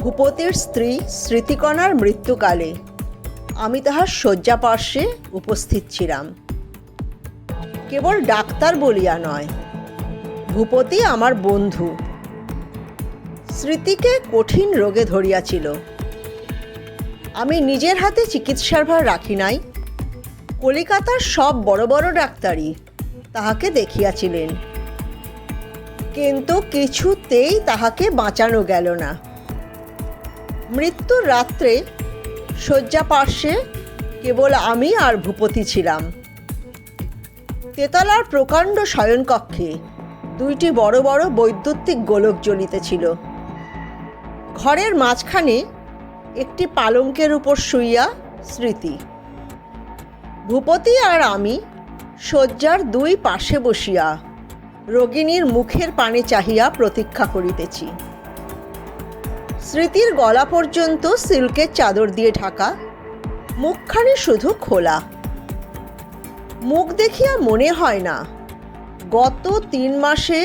ভূপতির স্ত্রী স্মৃতিকণার মৃত্যুকালে আমি তাহার শয্যা পার্শ্বে উপস্থিত ছিলাম। কেবল ডাক্তার বলিয়া নয়, ভূপতি আমার বন্ধু। স্মৃতিকে কঠিন রোগে ধরিয়াছিল। আমি নিজের হাতে চিকিৎসার ভার রাখি নাই। কলিকাতার সব বড় বড় ডাক্তারই তাহাকে দেখিয়াছিলেন। কিন্তু কিছুতেই তাহাকে বাঁচানো গেল না। মৃত্যুর রাত্রে শয্যা পার্শ্বে কেবল আমি আর ভূপতি ছিলাম। তেতলার প্রকাণ্ড শয়নকক্ষে দুইটি বড় বড় বৈদ্যুতিক গোলক জ্বলিতেছিল ঘরের মাঝখানে একটি পালঙ্কের উপর শুইয়া স্মৃতি। ভূপতি আর আমি শয্যার দুই পাশে বসিয়া রোগিণীর মুখের পানে চাহিয়া প্রতীক্ষা করিতেছি। স্মৃতির গলা পর্যন্ত সিল্কের চাদর দিয়ে ঢাকা, মুখখানি শুধু খোলা। মুখ দেখিয়া মনে হয় না, গত তিন মাসে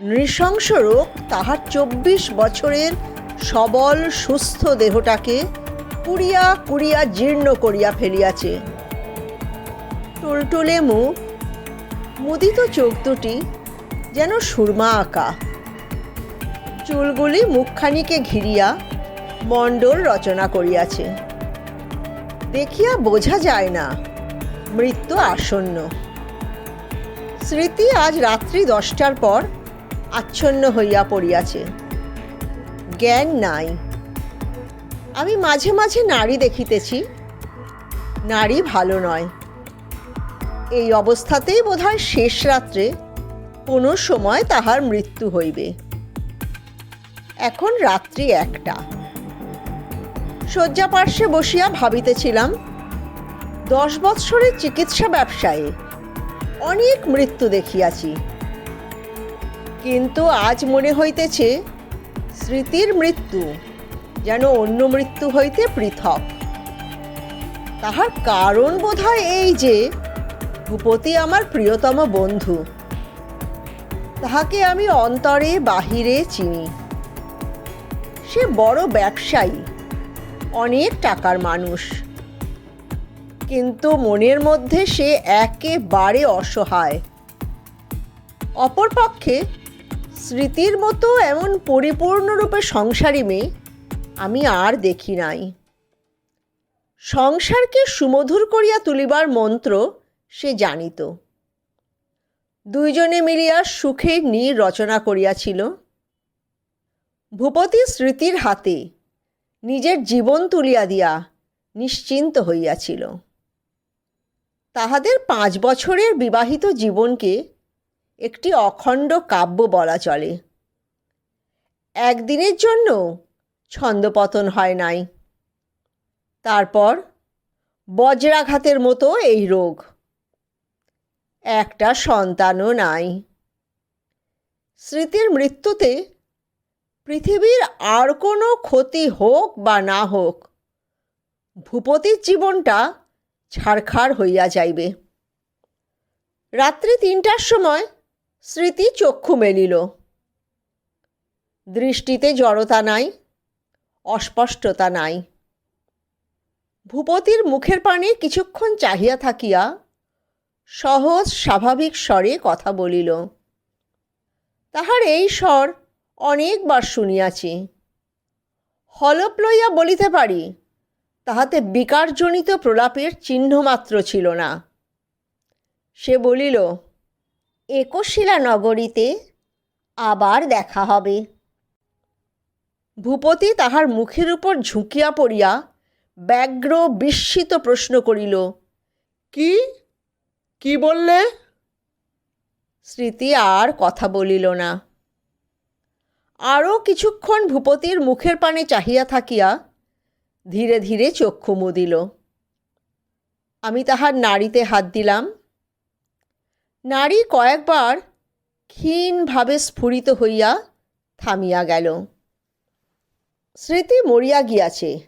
নৃশংস রোগ তাহার চব্বিশ বছরের সবল, সুস্থ দেহটাকে কুড়িয়া কুড়িয়া জীর্ণ করিয়া ফেলিয়াছে। টুলটুলে মুখ মুদিত চোখ দুটি যেন সুরমা আঁকা। চুলগুলি মুখখানিকে ঘিরিয়া মণ্ডল রচনা করিয়াছে। দেখিয়া বোঝা যায় না, মৃত্যু আসন্ন। স্মৃতি আজ রাত্রি দশটার পর আচ্ছন্ন হইয়া পড়িয়াছে। জ্ঞান নাই। আমি মাঝে মাঝে নারী দেখিতেছি, নারী ভালো নয়। এই অবস্থাতেই বোধহয় শেষ রাত্রে কোনো সময় তাহার মৃত্যু হইবে। এখন রাত্রি একটা। শয্যা পার্শ্বে বসিয়া ভাবিতেছিলাম, দশ বৎসরের চিকিৎসা ব্যবসায়ে, অনেক মৃত্যু দেখিয়াছি। কিন্তু আজ মনে হইতেছে, স্মৃতির মৃত্যু যেন অন্য মৃত্যু হইতে পৃথক। তাহার কারণ বোধহয় এই যে, ভূপতি আমার প্রিয়তম বন্ধু, তাহাকে আমি অন্তরে বাহিরে চিনি। সে বড় ব্যবসায়ী, অনেক টাকার মানুষ। কিন্তু মনের মধ্যে সে একেবারে অসহায়। অপরপক্ষে স্মৃতির মতো এমন পরিপূর্ণরূপে সংসারী মেয়ে আমি আর দেখি নাই। সংসারকে সুমধুর করিয়া তুলিবার মন্ত্র সে জানিত। দুইজনে মিলিয়া সুখে নীর রচনা করিয়াছিল। ভূপতি স্মৃতির হাতে নিজের জীবন তুলিয়া দিয়া নিশ্চিন্ত হইয়াছিল। তাহাদের পাঁচ বছরের বিবাহিত জীবনকে একটি অখণ্ড কাব্য বলা চলে। একদিনের জন্য ছন্দপতন হয় নাই। তারপর বজ্রাঘাতের মতো এই রোগ। একটা সন্তানও নাই। স্মৃতির মৃত্যুতে পৃথিবীর আর কোনো ক্ষতি হোক বা না হোক, ভূপতির জীবনটা ছাড়খাড় হইয়া যাইবে। রাত্রি তিনটার সময় স্মৃতি চক্ষু মেলিল। দৃষ্টিতে জড়তা নাই, অস্পষ্টতা নাই। ভূপতির মুখের পানে কিছুক্ষণ চাহিয়া থাকিয়া সহজ স্বাভাবিক স্বরে কথা বলিল, তাহার এই স্বর অনেকবার শুনিয়াছি। হলপ লইয়া বলিতে পারি, তাহাতে বিকারজনিত প্রলাপের চিহ্নমাত্র ছিল না। সে বলিল একশিলা নগরীতে আবার দেখা হবে। ভূপতি তাহার মুখের উপর ঝুঁকিয়া পড়িয়া ব্যগ্র বিস্মিত প্রশ্ন করিল, কি? কি বললে? স্মৃতি আর কথা বলিল না। আরও কিছুক্ষণ ভূপতির মুখের পানে চাহিয়া থাকিয়া ধীরে ধীরে চক্ষু মুদিল। আমি তাহার নাড়িতে হাত দিলাম। নারী কয়েকবার ক্ষীণভাবে স্ফুরিত হইয়া থামিয়া গেল। স্মৃতি মরিয়া গিয়াছে।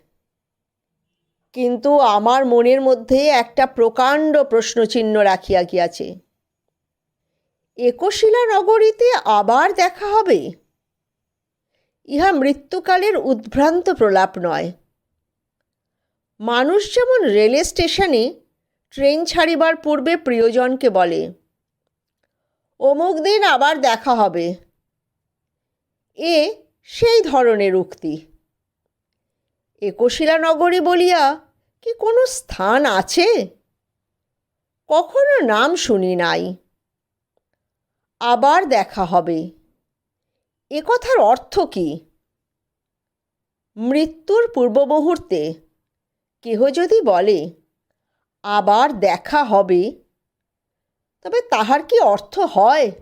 কিন্তু আমার মনের মধ্যে একটা প্রকাণ্ড প্রশ্নচিহ্ন রাখিয়া গিয়াছে। একশিলা নগরীতে আবার দেখা হবে? ইহা মৃত্যুকালের উদ্ভ্রান্ত প্রলাপ নয়। মানুষ যেমন রেলে স্টেশনে ট্রেন ছাড়িবার পূর্বে প্রিয়জনকে বলে, অমুক দিন আবার দেখা হবে। এ সেই ধরনের উক্তি। একশিলা নগরী বলিয়া কি কোনো স্থান আছে? কখনো নাম শুনি নাই। আবার দেখা হবে। কথার অর্থ কি? মৃত্যুর পূর্ব মুহূর্তে কেহ যদি বলে, আবার দেখা হবে, তবে তাহার কি অর্থ হয়?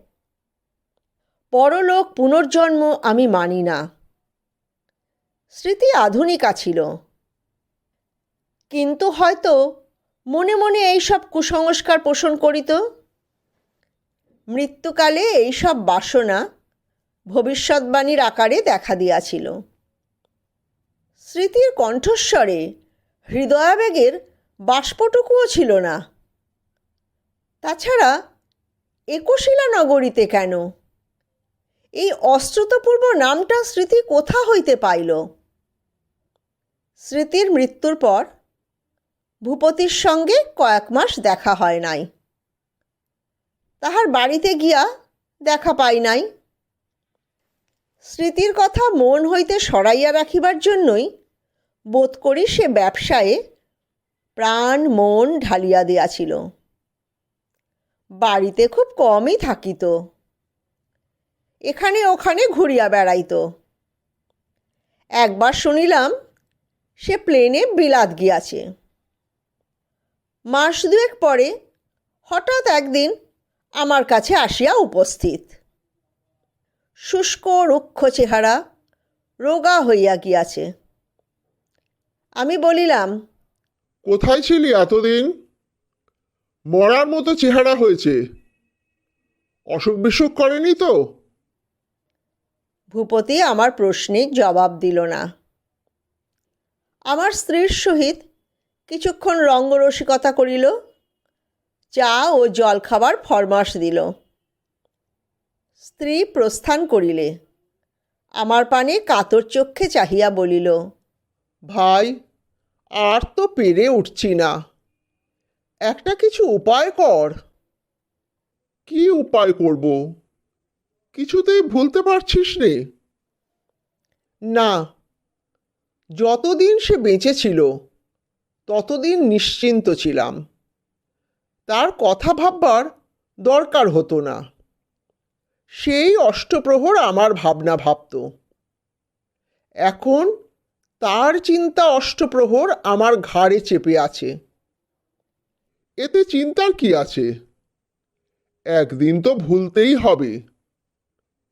পরলোক পুনর্জন্ম আমি মানি না। স্মৃতি আধুনিকা ছিল। কিন্তু হয়তো মনে মনে এইসব কুসংস্কার পোষণ করিত। মৃত্যুকালে এইসব বাসনা ভবিষ্যৎবাণীর আকারে দেখা দিয়াছিল। স্মৃতির কণ্ঠস্বরে হৃদয়াবেগের বাষ্পটুকুও ছিল না। তাছাড়া একশিলা নগরীতে কেন? এই অশ্রুতপূর্ব নামটা স্মৃতি কোথা হইতে পাইল? স্মৃতির মৃত্যুর পর ভূপতির সঙ্গে কয়েক মাস দেখা হয় নাই। তাহার বাড়িতে গিয়া দেখা পাই নাই। স্মৃতির কথা মন হইতে সরাইয়া রাখিবার জন্যই বোধ করি সে ব্যবসায়ে প্রাণ মন ঢালিয়া দিয়াছিল। বাড়িতে খুব কমই থাকিত। এখানে ওখানে ঘুরিয়া বেড়াইত। একবার শুনিলাম সে প্লেনে বিলাত গিয়াছে। মাস দুয়েক পরে হঠাৎ একদিন আমার কাছে আসিয়া উপস্থিত। শুষ্ক রুক্ষ চেহারা রোগা হইয়া গিয়াছে। আমি বলিলাম কোথায় ছিলি এতদিন? মরার মতো চেহারা হয়েছে। অসুখ বিসুখ করেনি তো? ভূপতি আমার প্রশ্নের জবাব দিল না। আমার স্ত্রীর সহিত কিছুক্ষণ রঙ্গরসিকতা করিল চা ও জলখাবার ফরমাস দিল। স্ত্রী প্রস্থান করিলে। আমার পানে কাতর চক্ষে চাহিয়া বলিল, ভাই, আর তো পেরে উঠছি না। একটা কিছু উপায় কর। কি উপায় করব? কিছুতেই ভুলতে পারছিস রে? না। যতদিন সে বেঁচে ছিল, ততদিন নিশ্চিন্ত ছিলাম। তার কথা ভাববার দরকার হতো না। সেই অষ্টপ্রহর আমার ভাবনা ভাবত। এখন তার চিন্তা অষ্টপ্রহর আমার ঘাড়ে চেপে আছে। এতে চিন্তার কি আছে? একদিন তো ভুলতেই হবে।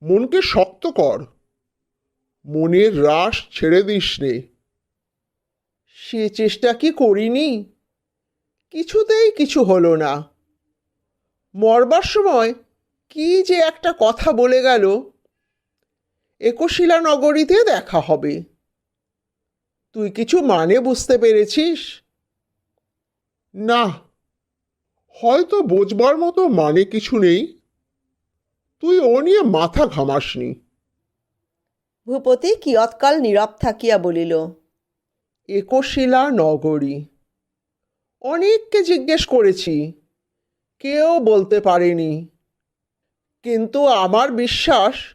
মনকে শক্ত কর। মনের রাস ছেড়ে দিস নে। সে চেষ্টা কি করিনি? কিছুতেই কিছু হলো না। মরবার সময় কি যে একটা কথা বলে গেল। একশিলা নগরীতে দেখা হবে। তুই কিছু মানে বুঝতে পেরেছিস? না। হয়তো বোঝবার মতো মানে কিছু নেই। তুই ও নিয়ে মাথা ঘামাসনি। ভূপতি কিয়ৎকাল নীরব থাকিয়া বলিল একশিলা নগরী। অনেককে জিজ্ঞেস করেছি। কেউ বলতে পারেনি। কিন্তু আমার বিশ্বাস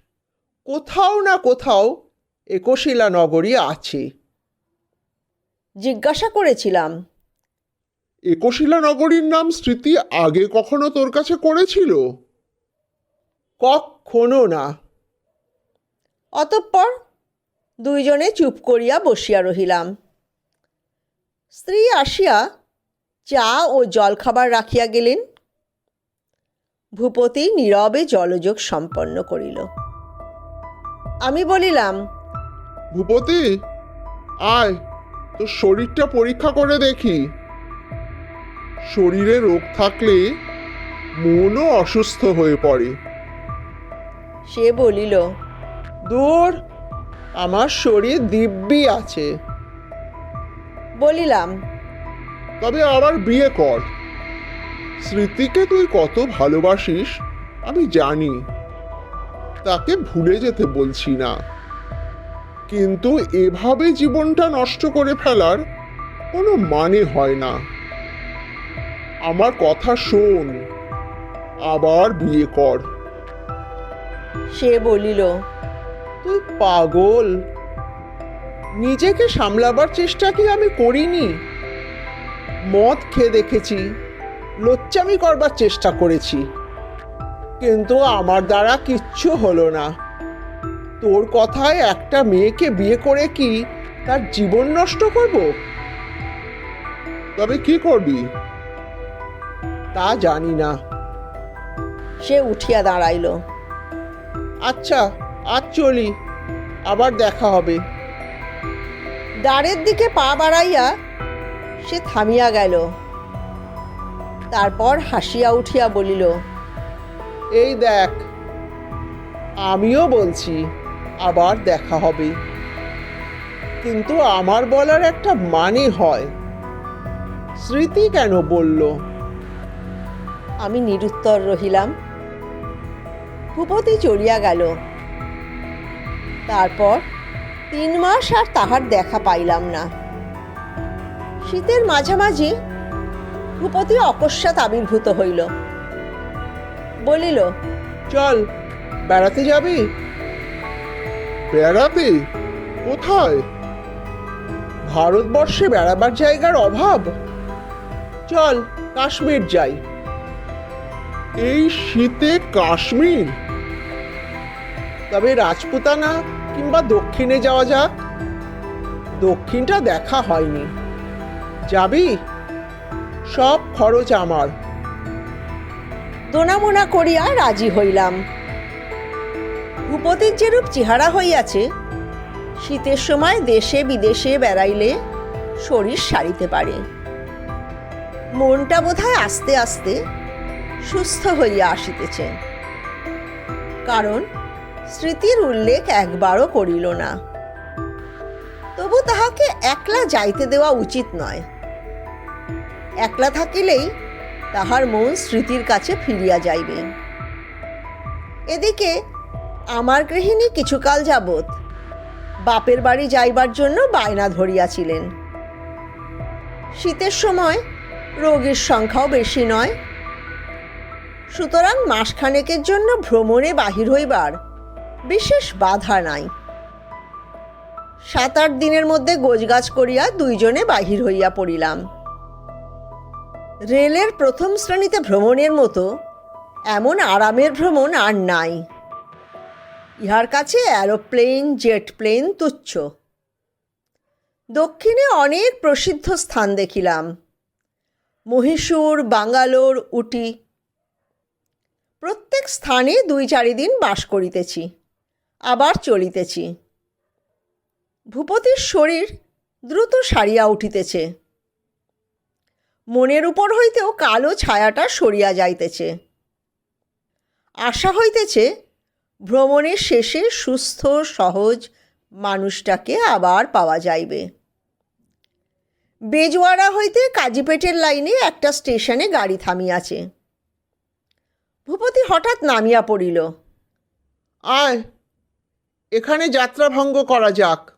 কোথাও না কোথাও একশিলা নগরী আছে। জিজ্ঞাসা করেছিলাম। একশিলা নগরীর নাম স্মৃতি আগে কখনো তোর কাছে করেছিল? কখনো না। অতঃপর দুইজনে চুপ করিয়া বসিয়া রহিলাম। স্ত্রী আসিয়া চা ও জলখাবার রাখিয়া গেলেন। ভূপতি নীরবে জলযোগ সম্পন্ন করিল। আমি বলিলাম ভূপতি আয় তোর শরীরটা পরীক্ষা করে দেখি। শরীরে রোগ থাকলে মনও অসুস্থ হয়ে পড়ে। সে বলিল দূর আমার শরীর দিব্যি আছে। বলিলাম তবে আবার বিয়ে কর। স্মৃতিকে তুই কত ভালোবাসিস আমি জানি। তাকে ভুলে যেতে বলছি না। কিন্তু এভাবে জীবনটা নষ্ট করে ফেলার কোনো মানে হয় না। আমার কথা শোন আবার বিয়ে কর। সে বলিল তুই পাগল। নিজেকে সামলাবার চেষ্টা কি আমি করিনি? মদ খেয়ে দেখেছি লোচ্চামি করবার চেষ্টা করেছি। কিন্তু আমার দ্বারা কিচ্ছু হলো না। তোর কথায় একটা মেয়েকে বিয়ে করে কি তার জীবন নষ্ট করব? তবে কি করবি? তা জানি না। সে উঠিয়া দাঁড়াইল। আচ্ছা আজ চলি আবার দেখা হবে। দ্বারের দিকে পা বাড়াইয়া সে থামিয়া গেল। তারপর হাসিয়া উঠিয়া বলিল এই দেখ আমিও বলছি আবার দেখা হবে। কিন্তু আমার বলার একটা মানে হয়। স্মৃতি কেন বলল? আমি নিরুত্তর রহিলাম। ভূপতি চলিয়া গেল। তারপর তিন মাস আর তাহার দেখা পাইলাম না। শীতের মাঝামাঝি ভূপতি অকস্মাৎ আবির্ভূত হইল। বলিল, চল, বেড়াতে যাবি? বেড়াতে কোথায়? ভারতবর্ষে বেড়াবার জায়গার অভাব? চল, কাশ্মীর যাই। এই শীতে কাশ্মীর? তবে রাজপুতানা কিংবা দক্ষিণে যাওয়া যাক। দক্ষিণটা দেখা হয়নি। যাবি? সব খরচ আমার। দোনামোনা করিয়া রাজি হইলাম। ভূপতির যেরূপ চেহারা হইয়াছে, শীতের সময় দেশে বিদেশে বেড়াইলে শরীর সারিতে পারে। মনটা বোধহয় আস্তে আস্তে সুস্থ হইয়া আসিতেছে। কারণ স্মৃতির উল্লেখ একবারও করিল না। তবু তাহাকে একলা যাইতে দেওয়া উচিত নয়। একলা থাকিলেই তাহার মন স্মৃতির কাছে ফিরিয়া যাইবে। এদিকে আমার গৃহিণী কিছুকাল যাবৎ বাপের বাড়ি যাইবার জন্য বায়না ধরিয়াছিলেন। শীতের সময় রোগীর সংখ্যাও বেশি নয়। সুতরাং মাসখানেকের জন্য ভ্রমণে বাহির হইবার বিশেষ বাধা নাই। সাত আট দিনের মধ্যে গোজগাছ করিয়া দুইজনে বাহির হইয়া পড়িলাম। রেলের প্রথম শ্রেণীতে ভ্রমণের মতো এমন আরামের ভ্রমণ আর নাই। ইহার কাছে অ্যারোপ্লেন জেট প্লেন তুচ্ছ। দক্ষিণে অনেক প্রসিদ্ধ স্থান দেখিলাম। মহীশূর, বাঙ্গালোর, উটি। প্রত্যেক স্থানে দুই চারিদিন বাস করিতেছি, আবার চলিতেছি। ভূপতির শরীর দ্রুত সারিয়া উঠিতেছে। মনের উপর হইতেও কালো ছায়াটা সরিয়া যাইতেছে। আশা হইতেছে ভ্রমণের শেষে সুস্থ সহজ মানুষটাকে আবার পাওয়া যাইবে। বেজওয়ারা হইতে কাজীপেটের লাইনে একটা স্টেশনে গাড়ি থামিয়াছে। ভূপতি হঠাৎ নামিয়া পড়িল। আয় এখানে যাত্রা ভঙ্গ করা যাক।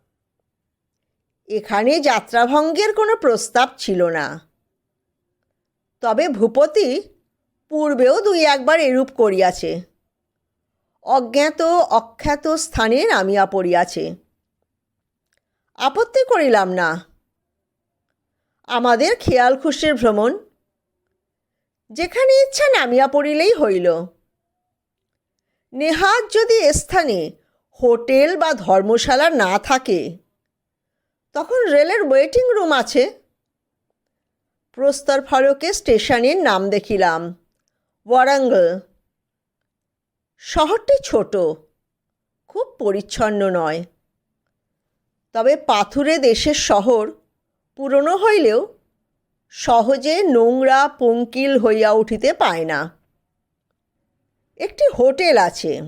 এখানে যাত্রাভঙ্গের কোনো প্রস্তাব ছিল না। তবে ভূপতি পূর্বেও দুই একবার এরূপ করিয়াছে। অজ্ঞাত, অখ্যাত স্থানে নামিয়া পড়িয়াছে। আপত্তি করিলাম না। আমাদের খেয়াল খুশির ভ্রমণ। যেখানে ইচ্ছা নামিয়া পড়িলেই হইল। নেহাত যদি স্থানে হোটেল বা ধর্মশালা না থাকে, তখন রেলের ওয়েটিং রুম আছে। প্রস্তর ফলকে স্টেশনের নাম দেখিলাম। ওয়ারাঙ্গল। শহরটি ছোট, খুব পরিচ্ছন্ন নয়। তবে পাথুরে দেশের শহর, পুরনো হইলেও সহজে নোংরা, পঙ্কিল হইয়া উঠিতে পায় না। একটি হোটেল আছে,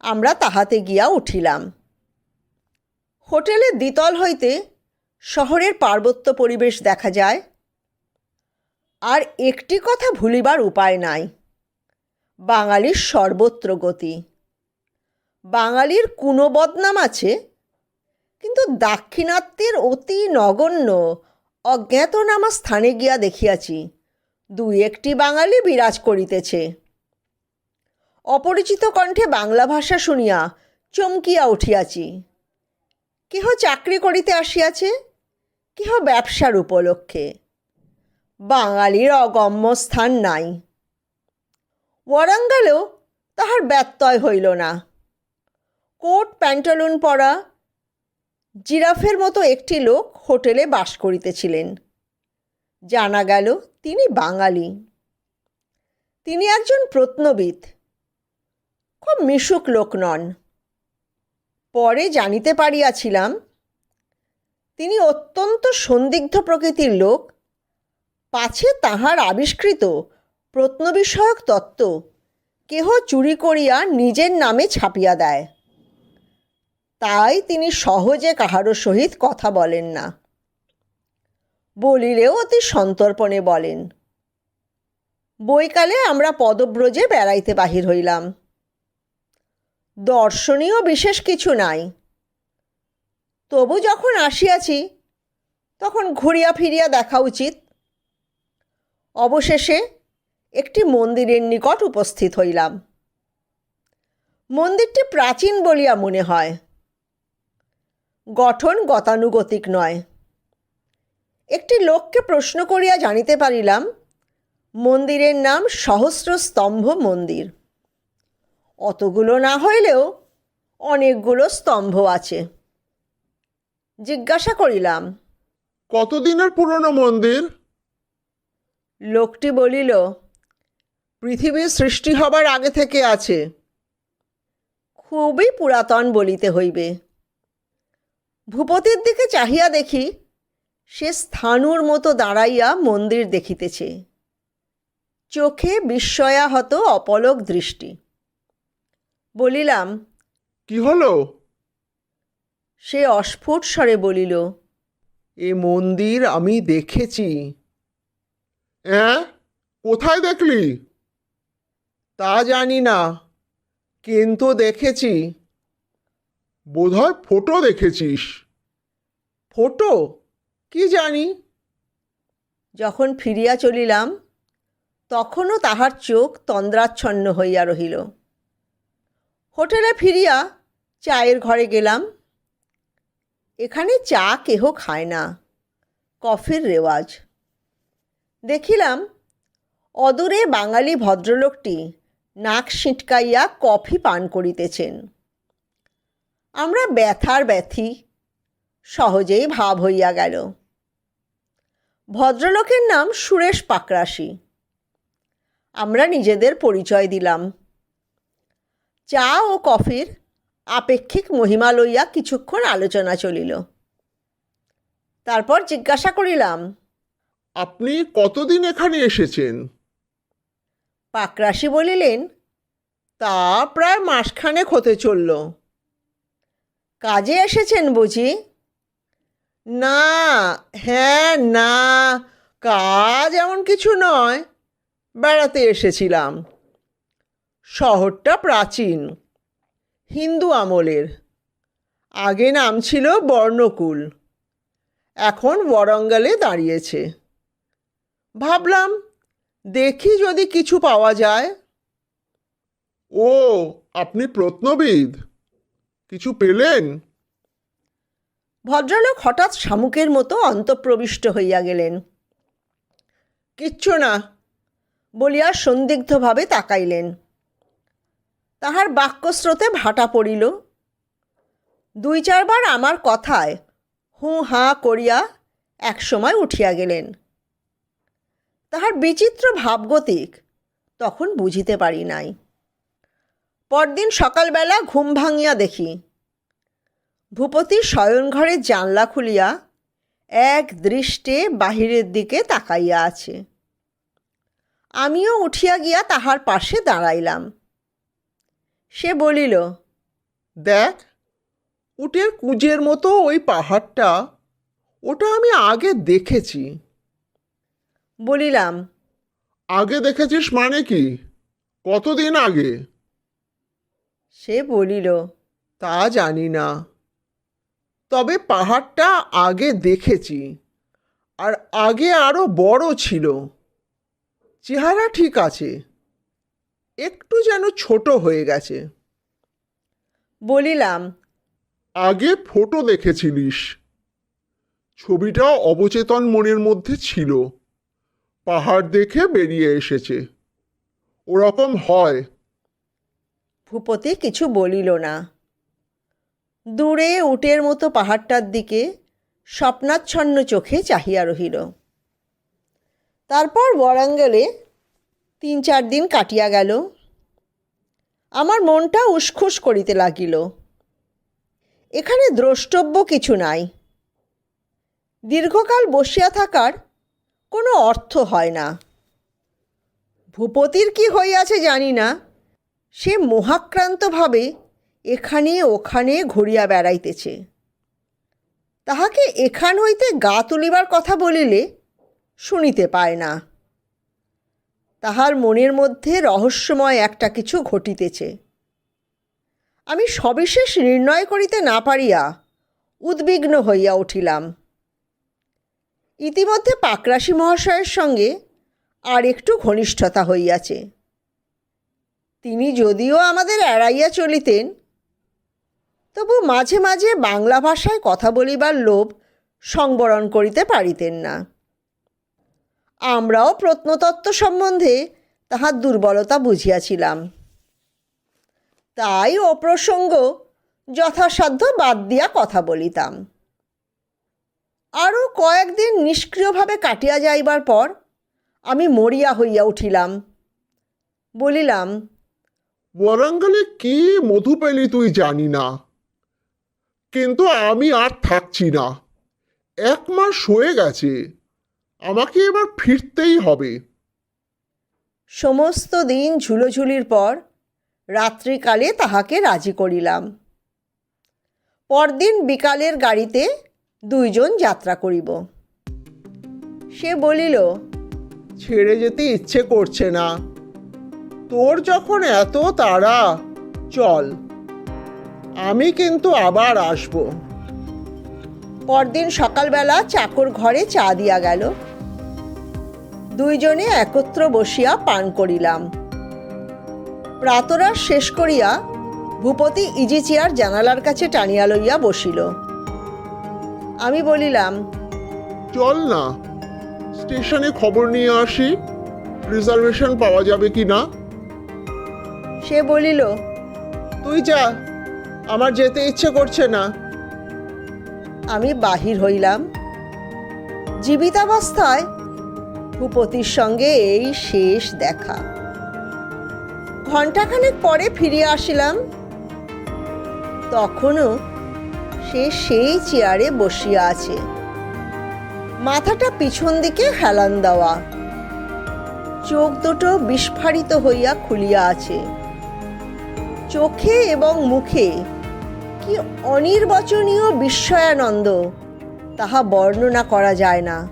আমরা তাহাতে গিয়া উঠিলাম। হোটেলের দ্বিতল হইতে শহরের পার্বত্য পরিবেশ দেখা যায়। আর একটি কথা ভুলিবার উপায় নাই। বাঙালির সর্বত্র গতি। বাঙালির কোনো বদনাম আছে, কিন্তু দাক্ষিণাত্যের অতি নগণ্য অজ্ঞাতনামা স্থানে গিয়া দেখিয়াছি, দুই একটি বাঙালি বিরাজ করিতেছে। অপরিচিত কণ্ঠে বাংলা ভাষা শুনিয়া চমকিয়া উঠিয়াছি। কেহ চাকরি করিতে আসিয়াছে কেহ ব্যবসার উপলক্ষে? বাঙালির অগম্য স্থান নাই। ওয়ারাঙ্গালেও তাহার ব্যত্যয় হইল না। কোট, প্যান্টালুন পরা জিরাফের মতো একটি লোক হোটেলে বাস করিতেছিলেন। জানা গেল তিনি বাঙালি। তিনি একজন প্রত্নবিদ। খুব মিশুক লোক নন। পরে জানিতে পারিয়াছিলাম তিনি অত্যন্ত সন্দিগ্ধ প্রকৃতির লোক। পাছে তাহার আবিষ্কৃত প্রত্নবিষয়ক তত্ত্ব কেহ চুরি করিয়া নিজের নামে ছাপিয়া দেয়। তাই তিনি সহজে কাহারও সহিত কথা বলেন না। বলিলেও অতি সন্তর্পণে বলেন, বৈকালে আমরা পদব্রজে বেড়াইতে বাহির হইলাম। দর্শনীয় বিশেষ কিছু নাই। তবু যখন আসিয়াছি, তখন ঘুরিয়া ফিরিয়া দেখা উচিত। অবশেষে একটি মন্দিরের নিকট উপস্থিত হইলাম। মন্দিরটি প্রাচীন বলিয়া মনে হয়। গঠন গতানুগতিক নয়। একটি লোককে প্রশ্ন করিয়া জানিতে পারিলাম, মন্দিরের নাম সহস্র স্তম্ভ মন্দির। অতগুলো না হইলেও অনেকগুলো স্তম্ভ আছে। জিজ্ঞাসা করিলাম কতদিনের পুরনো মন্দির? লোকটি বলিল পৃথিবীর সৃষ্টি হবার আগে থেকে আছে। খুবই পুরাতন বলিতে হইবে। ভূপতির দিকে চাহিয়া দেখি সে স্থানুর মতো দাঁড়াইয়া মন্দির দেখিতেছে। চোখে বিস্ময়াহত অপলক দৃষ্টি। বলিলাম কি হলো? সে অস্ফুট স্বরে বলিল এ মন্দির আমি দেখেছি। হ্যাঁ কোথায় দেখলি? তা জানি না কিন্তু দেখেছি। বোধহয় ফটো দেখেছিস। ফটো? কি জানি? যখন ফিরিয়া চলিলাম তখনও তাহার চোখ তন্দ্রাচ্ছন্ন হইয়া রহিল। হোটেলে ফিরিয়া চায়ের ঘরে গেলাম। এখানে চা কেহ খায় না। কফির রেওয়াজ। দেখিলাম অদূরে বাঙালি ভদ্রলোকটি নাক সিটকাইয়া কফি পান করিতেছেন। আমরা ব্যথার ব্যথি, সহজেই ভাব হইয়া গেল। ভদ্রলোকের নাম সুরেশ পাকরাশি। আমরা নিজেদের পরিচয় দিলাম। চা ও কফির আপেক্ষিক মহিমা লইয়া কিছুক্ষণ আলোচনা চলিল। তারপর জিজ্ঞাসা করিলাম আপনি কতদিন এখানে এসেছেন? পাকরাশি বলিলেন তা প্রায় মাসখানেক হতে চলল। কাজে এসেছেন বুঝি? না হ্যাঁ না কাজ এমন কিছু নয় বেড়াতে এসেছিলাম। শহরটা প্রাচীন। হিন্দু আমলের। আগে নাম ছিল বর্ণকুল। এখন ওয়ারঙ্গালে দাঁড়িয়েছে। ভাবলাম দেখি যদি কিছু পাওয়া যায়। ও আপনি প্রত্নবিদ। কিছু পেলেন? ভদ্রলোক হঠাৎ শামুকের মতো অন্তঃপ্রবিষ্ট হইয়া গেলেন। কিচ্ছু না বলিয়া সন্দিগ্ধভাবে তাকাইলেন। তাহার বাক্যস্রোতে ভাটা পড়িল। দুই চারবার আমার কথায় হু হাঁ করিয়া একসময় উঠিয়া গেলেন। তাহার বিচিত্র ভাবগতিক তখন বুঝিতে পারি নাই। পরদিন সকালবেলা ঘুম ভাঙিয়া দেখি, ভূপতি শয়নঘরের জানলা খুলিয়া এক দৃষ্টে বাহিরের দিকে তাকাইয়া আছে। আমিও উঠিয়া গিয়া তাহার পাশে দাঁড়াইলাম। সে বলিল দেখ উটের কুঁজের মতো ওই পাহাড়টা ওটা আমি আগে দেখেছি। বলিলাম আগে দেখেছিস মানে কি? কতদিন আগে? সে বলিল তা জানি না। তবে পাহাড়টা আগে দেখেছি আর আগে আরও বড় ছিল। চেহারা ঠিক আছে একটু যেন ছোট হয়ে গেছে। বলিলাম আগে ফটো দেখেছিলিস। ছবিটা অবচেতন মনের মধ্যে ছিল। পাহাড় দেখে বেরিয়ে এসেছে। ওরকম হয়। ভূপতি কিছু বলিল না। দূরে উটের মতো পাহাড়টার দিকে স্বপ্নাচ্ছন্ন চোখে চাহিয়া রহিল। তারপর বরাঙ্গলে তিন চার দিন কাটিয়া গেল। আমার মনটা উসখুস করিতে লাগিল। এখানে দ্রষ্টব্য কিছু নাই। দীর্ঘকাল বসিয়া থাকার কোনো অর্থ হয় না। ভূপতির কি হইয়াছে জানি না। সে মোহাক্রান্তভাবে এখানে ওখানে ঘুরিয়া বেড়াইতেছে। তাহাকে এখান হইতে গা তুলিবার কথা বলিলে শুনিতে পায় না। তাহার মনের মধ্যে রহস্যময় একটা কিছু ঘটিতেছে। আমি সবিশেষ নির্ণয় করিতে না পারিয়া উদ্বিগ্ন হইয়া উঠিলাম। ইতিমধ্যে পাকরাশি মহাশয়ের সঙ্গে আর একটু ঘনিষ্ঠতা হইয়াছে। তিনি যদিও আমাদের এড়াইয়া চলিতেন, তবু মাঝে মাঝে বাংলা ভাষায় কথা বলিবার লোভ সংবরণ করিতে পারিতেন না। আমরাও প্রত্নতত্ত্ব সম্বন্ধে তাহার দুর্বলতা বুঝিয়াছিলাম। তাই ও প্রসঙ্গ যথাসাধ্য বাদ দিয়া কথা বলিতাম। আরও কয়েকদিন নিষ্ক্রিয়ভাবে কাটিয়া যাইবার পর আমি মরিয়া হইয়া উঠিলাম। বলিলাম ওয়ারাঙ্গালে কি মধু পেলি তুই জানি না। কিন্তু আমি আর থাকছি না। এক মাস হয়ে গেছে। আমাকে এবার ফিরতেই হবে। সমস্ত দিন ঝুলোঝুলির পর রাত্রিকালে তাহাকে রাজি করিলাম। পরদিন বিকালের গাড়িতে দুইজন যাত্রা করিব। সে বলিল ছেড়ে যেতে ইচ্ছে করছে না। তোর যখন এত তাড়া চল। আমি কিন্তু আবার আসব। পরদিন সকালবেলা চাকর ঘরে চা দিয়া গেল। দুইজনে একত্র বসিয়া পান করিলাম। প্রাতরাশ শেষ করিয়া ভূপতি ইজি চেয়ার জানালার কাছে টানিয়া লইয়া বসিল। আমি বলিলাম চল না স্টেশনে খবর নিয়ে আসি রিজার্ভেশন পাওয়া যাবে কি না? সে বলিল তুই যা আমার যেতে ইচ্ছে করছে না। আমি বাহির হইলাম। জীবিতাবস্থায় ভূপতির সঙ্গে এই শেষ দেখা। ঘণ্টাখানেক পরে ফিরিয়া আসিলাম। তখনও সে সেই চেয়ারে বসিয়া আছে। মাথাটা পিছন দিকে হেলান দেওয়া। চোখ দুটো বিস্ফারিত হইয়া খুলিয়া আছে। চোখে এবং মুখে কি অনির্বচনীয় বিস্ময়ানন্দ, তাহা বর্ণনা করা যায় না।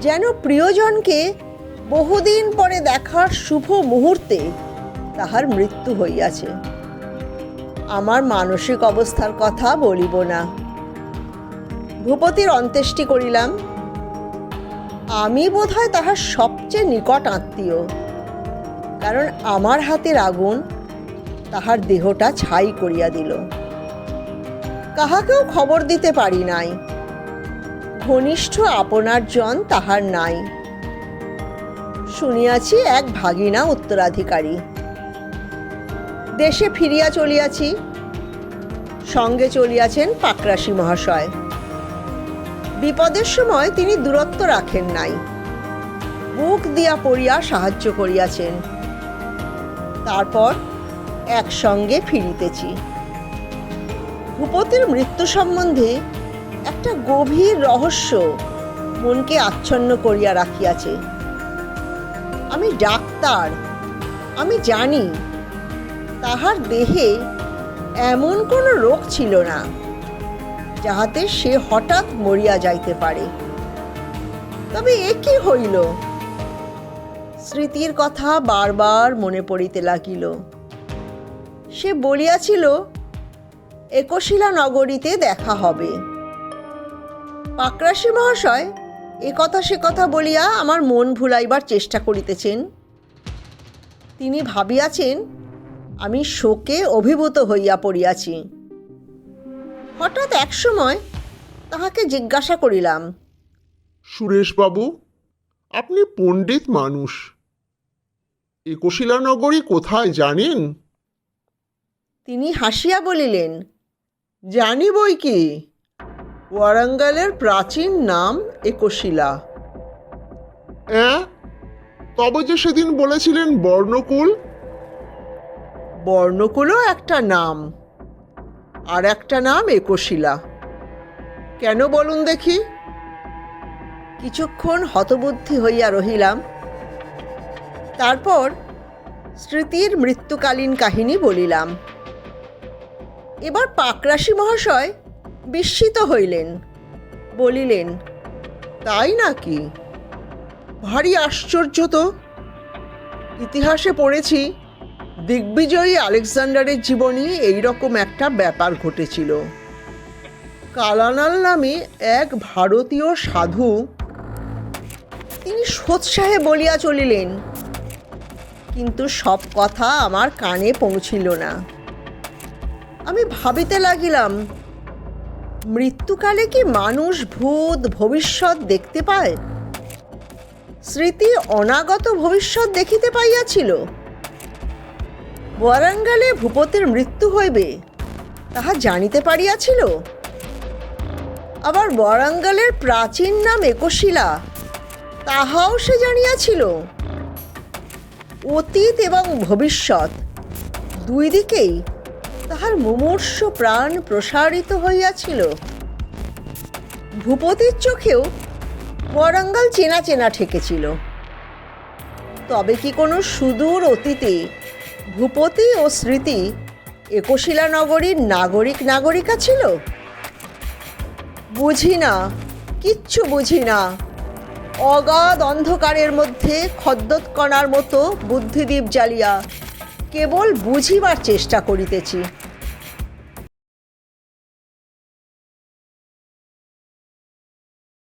যেন প্রিয়জনকে বহুদিন পরে দেখার শুভ মুহূর্তে তাহার মৃত্যু হইয়াছে। আমার মানসিক অবস্থার কথা বলিব না। ভূপতির অন্ত্যেষ্টি করিলাম। আমি বোধহয় তাহার সবচেয়ে নিকট আত্মীয়। কারণ আমার হাতের আগুন তাহার দেহটা ছাই করিয়া দিল। কাহাকেও খবর দিতে পারি নাই। ঘনিষ্ঠ আপনার জন তাহার নাই। শুনিয়াছি এক ভাগিনা উত্তরাধিকারী। দেশে ফিরিয়া চলিয়াছি, সঙ্গে চলিয়াছেন পাকরাশি মহাশয়। বিপদের সময় তিনি দূরত্ব রাখেন নাই। বুক দিয়া পড়িয়া সাহায্য করিয়াছেন। তারপর একসঙ্গে ফিরিতেছি। ভূপতির মৃত্যু সম্বন্ধে একটা গভীর রহস্য মনকে আচ্ছন্ন করিয়া রাখিয়াছে। আমি ডাক্তার, আমি জানি তাহার দেহে এমন কোনো রোগ ছিল না, যাহাতে সে হঠাৎ মরিয়া যাইতে পারে। তবে এ কি হইল? স্মৃতির কথা বারবার মনে পড়িতে লাগিল। সে বলিয়াছিল, একশিলা নগরীতে দেখা হবে। পাকরাশি মহাশয় এ কথা সে কথা বলিয়া আমার মন ভুলাইবার চেষ্টা করিতেছেন। তিনি ভাবিয়াছেন আমি শোকে অভিভূত হইয়া পড়িয়াছি। হঠাৎ একসময় তাহাকে জিজ্ঞাসা করিলাম সুরেশবাবু আপনি পণ্ডিত মানুষ। একশিলা নগরী কোথায় জানেন? তিনি হাসিয়া বলিলেন জানি বই কি? ওয়ারাঙ্গালের প্রাচীন নাম একশিলা। অ্যাঁ তবে যে সেদিন বলেছিলেন বর্ণকুল? বর্ণকুলও একটা নাম। আর একটা নাম একশিলা। কেন বলুন দেখি? কিছুক্ষণ হতবুদ্ধি হইয়া রহিলাম। তারপর স্মৃতির মৃত্যুকালীন কাহিনী বলিলাম। এবার পাকরাশি মহাশয় বিস্মিত হইলেন, বলিলেন, তাই নাকি? ভারী আশ্চর্য তো। ইতিহাসে পড়েছি, দিগ্বিজয়ী আলেকজান্ডারের জীবনে এইরকম একটা ব্যাপার ঘটেছিল। কালানাল নামে এক ভারতীয় সাধু তিনি সোৎসাহে বলিয়া চলিলেন, কিন্তু সব কথা আমার কানে পৌঁছিল না। আমি ভাবিতে লাগিলাম মৃত্যুকালে কি মানুষ ভূত ভবিষ্যৎ দেখতে পায়? স্মৃতি অনাগত ভবিষ্যৎ দেখিতে পাইয়াছিল। ওয়ারাঙ্গালে ভূপতির মৃত্যু হইবে, তাহা জানিতে পারিয়াছিল। আবার ওয়ারাঙ্গালের প্রাচীন নাম একশিলা, তাহাও সে জানিয়াছিল। অতীত এবং ভবিষ্যৎ দুই দিকেই তাহার মুমূর্ষ প্রাণ প্রসারিত হইয়াছিল। ভূপতির চোখেও ওয়ারাঙ্গাল চেনা চেনা ঠেকেছিল। তবে কি কোনো সুদূর অতীতে ভূপতি ও স্মৃতি একশিলা নগরীর নাগরিক নাগরিকা ছিল? বুঝি না কিচ্ছু বুঝি না অগাধ অন্ধকারের মধ্যে খদ্দৎকণার মতো বুদ্ধিদীপ জ্বালিয়া কেবল বুঝিবার চেষ্টা করিতেছি।